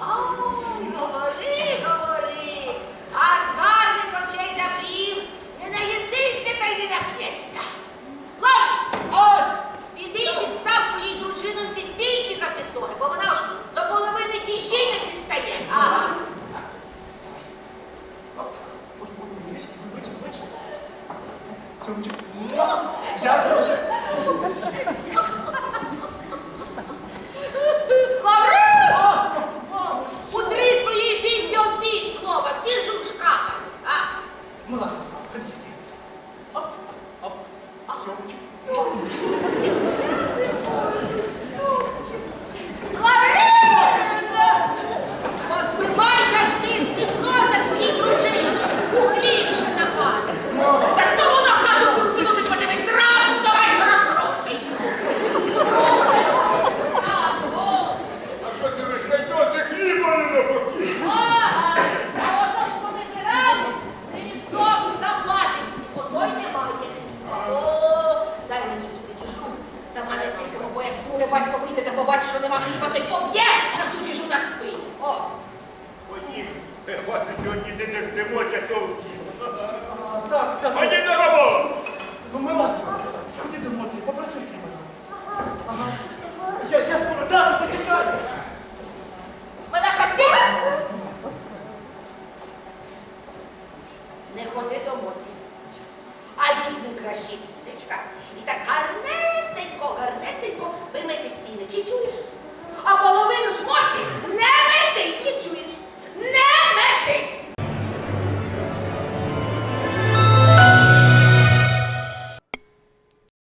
Ой, говори, говори, а з гарних очей добрів не наїсися та й не нап'єшся. Лай, он, піди і підстав своїй дружинонці стільчика під ноги, бо вона ж до половини тіщі не дістає. Ага. Оп. Бач, бач, бач. Зараз Сумчик. Друге батько вийде та побачить, що нема хліба, то й поб'є за ту діжу на спині. О, Ходім, я бачу, сьогодні не дождемося цього хліба. А, Так, так. Ходім на роботу! Ну, Милася, сходи до Мотрі, попроси хліба. Ага. Я, я скоро дам, почекай. вона ж постійно. Не ходи до Мотрі. А візьми краще вінничка. І так гарнесенько,